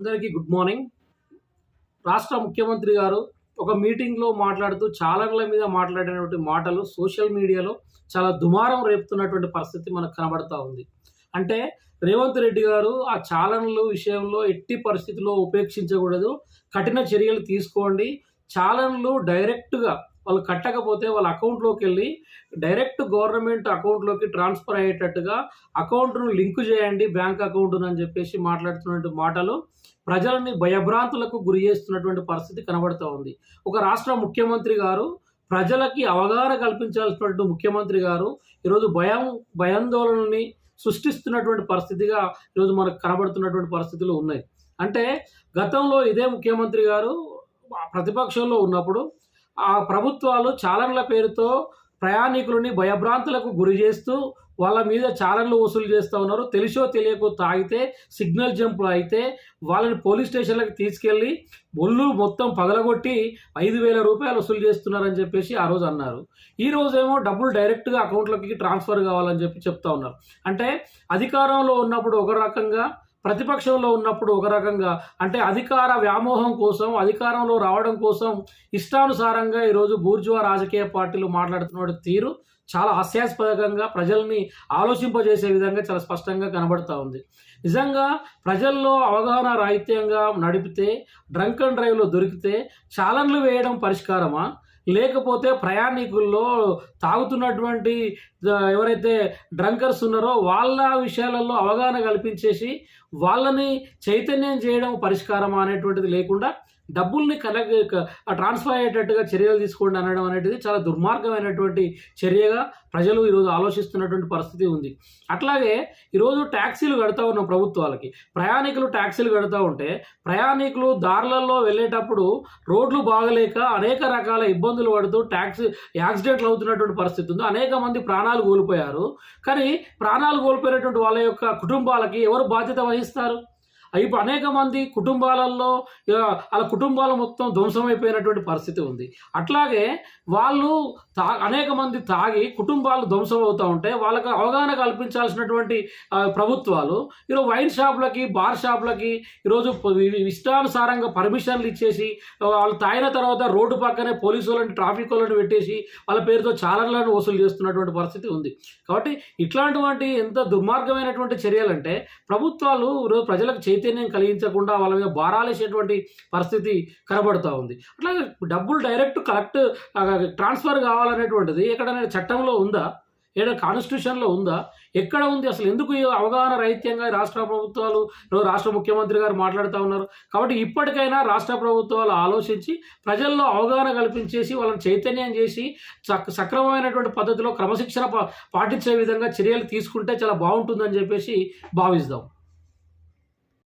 అందరికీ good morning. రాష్ట్ర ముఖ్యమంత్రి గారు ఒక మీటింగ్లో మాట్లాడుతూ చాలర్ల మీద మాట్లాడినటువంటి మాటలు సోషల్ మీడియాలో చాలా దుమారం రేపుతున్నటువంటి పరిస్థితి మనకు కనబడతా ఉంది. అంటే రేవంత్ రెడ్డి గారు ఆ చాలన్లు విషయంలో ఎట్టి పరిస్థితుల్లో ఉపేక్షించకూడదు. కఠిన చర్యలు తీసుకోండి. చాలన్లు డైరెక్ట్గా వాళ్ళు కట్టకపోతే వాళ్ళ అకౌంట్లోకి వెళ్ళి డైరెక్ట్ గవర్నమెంట్ అకౌంట్లోకి ట్రాన్స్ఫర్ అయ్యేటట్టుగా అకౌంట్ను లింక్ చేయండి బ్యాంక్ అకౌంట్ను అని చెప్పేసి మాట్లాడుతున్నటువంటి మాటలు ప్రజలని భయభ్రాంతులకు గురి చేస్తున్నటువంటి పరిస్థితి కనబడుతూ ఉంది. ఒక రాష్ట్ర ముఖ్యమంత్రి గారు ప్రజలకి అవగాహన కల్పించాల్సినటువంటి ముఖ్యమంత్రి గారు ఈరోజు భయం భయాందోళనని సృష్టిస్తున్నటువంటి పరిస్థితిగా ఈరోజు మనకు కనబడుతున్నటువంటి పరిస్థితులు ఉన్నాయి. అంటే గతంలో ఇదే ముఖ్యమంత్రి గారు ప్రతిపక్షంలో ఉన్నప్పుడు ఆ ప్రభుత్వాలు చాలన్ల పేరుతో ప్రయాణికులని భయభ్రాంతులకు గురి చేస్తూ వాళ్ళ మీద చాలన్లు వసూలు చేస్తూ ఉన్నారు. తెలిసో తెలియకో తాగితే సిగ్నల్ జంపులు అయితే వాళ్ళని పోలీస్ స్టేషన్లకు తీసుకెళ్ళి ఒళ్ళు మొత్తం పగలగొట్టి ఐదు వేల రూపాయలు వసూలు చేస్తున్నారని చెప్పేసి ఆ రోజు అన్నారు. ఈ రోజేమో డబ్బులు డైరెక్ట్గా అకౌంట్లోకి ట్రాన్స్ఫర్ కావాలని చెప్పి చెప్తా ఉన్నారు. అంటే అధికారంలో ఉన్నప్పుడు ఒక రకంగా ప్రతిపక్షంలో ఉన్నప్పుడు ఒక రకంగా అంటే అధికార వ్యామోహం కోసం అధికారంలో రావడం కోసం ఇష్టానుసారంగా ఈరోజు బూర్జువా రాజకీయ పార్టీలు మాట్లాడుతున్న తీరు చాలా హాస్యాస్పదంగా ప్రజల్ని ఆలోచింపజేసే విధంగా చాలా స్పష్టంగా కనబడుతూ ఉంది. నిజంగా ప్రజల్లో అవగాహన రాహిత్యంగా నడిపితే డ్రంక్ అండ్ డ్రైవ్లో దొరికితే చాలన్లు వేయడం పరిష్కారమా? లేకపోతే ప్రయాణికుల్లో తాగుతున్నటువంటి ఎవరైతే డ్రంకర్స్ ఉన్నారో వాళ్ళ విషయాలలో అవగాహన కల్పించేసి వాళ్ళని చైతన్యం చేయడం పరిష్కారమా అనేటువంటిది లేకుండా డబ్బుల్ని కలెక్ట్ ట్రాన్స్ఫర్ అయ్యేటట్టుగా చర్యలు తీసుకోండి అనడం అనేది చాలా దుర్మార్గమైనటువంటి చర్యగా ప్రజలు ఈరోజు ఆలోచిస్తున్నటువంటి పరిస్థితి ఉంది. అట్లాగే ఈరోజు ట్యాక్సీలు కడతా ఉన్నాం ప్రభుత్వాలకి. ప్రయాణికులు ట్యాక్సీలు కడతా ఉంటే ప్రయాణికులు దారులలో వెళ్ళేటప్పుడు రోడ్లు బాగలేక అనేక రకాల ఇబ్బందులు పడుతూ ట్యాక్సీ యాక్సిడెంట్లు అవుతున్నటువంటి పరిస్థితి ఉంది. అనేక మంది ప్రాణాలు కోల్పోయారు. కానీ ప్రాణాలు కోల్పోయినటువంటి వాళ్ళ యొక్క కుటుంబాలకి ఎవరు బాధ్యత వహిస్తారు? ఇప్పుడు అనేక మంది కుటుంబాలలో వాళ్ళ కుటుంబాలు మొత్తం ధ్వంసమైపోయినటువంటి పరిస్థితి ఉంది. అట్లాగే వాళ్ళు తా అనేక మంది తాగి కుటుంబాలు ధ్వంసం అవుతూ ఉంటే వాళ్ళకి అవగాహన కల్పించాల్సినటువంటి ప్రభుత్వాలు ఈరోజు వైన్ షాపులకి బార్ షాపులకి ఈరోజు ఇష్టానుసారంగా పర్మిషన్లు ఇచ్చేసి వాళ్ళు తాగిన తర్వాత రోడ్డు పక్కనే పోలీసు వాళ్ళని ట్రాఫిక్ వాళ్ళని పెట్టేసి వాళ్ళ పేరుతో చాలర్లను వసూలు చేస్తున్నటువంటి పరిస్థితి ఉంది. కాబట్టి ఇట్లాంటివంటి ఎంత దుర్మార్గమైనటువంటి చర్యలంటే ప్రభుత్వాలు ఈరోజు ప్రజలకు చైతన్యం కలిగించకుండా వాళ్ళ మీద భారాలేసేటువంటి పరిస్థితి కనబడుతూ ఉంది. అట్లాగే డబ్బులు డైరెక్ట్ కలెక్ట్ ట్రాన్స్ఫర్ కావాలనేటువంటిది ఎక్కడైనా చట్టంలో ఉందా? ఏదైనా కాన్స్టిట్యూషన్లో ఉందా? ఎక్కడ ఉంది? అసలు ఎందుకు అవగాహన రహిత్యంగా రాష్ట్ర ప్రభుత్వాలు రాష్ట్ర ముఖ్యమంత్రి గారు మాట్లాడుతూ ఉన్నారు? కాబట్టి ఇప్పటికైనా రాష్ట్ర ప్రభుత్వాలు ఆలోచించి ప్రజల్లో అవగాహన కల్పించేసి వాళ్ళని చైతన్యం చేసి సక్రమమైనటువంటి పద్ధతిలో క్రమశిక్షణ పాటించే విధంగా చర్యలు తీసుకుంటే చాలా బాగుంటుందని చెప్పేసి భావిస్తాం.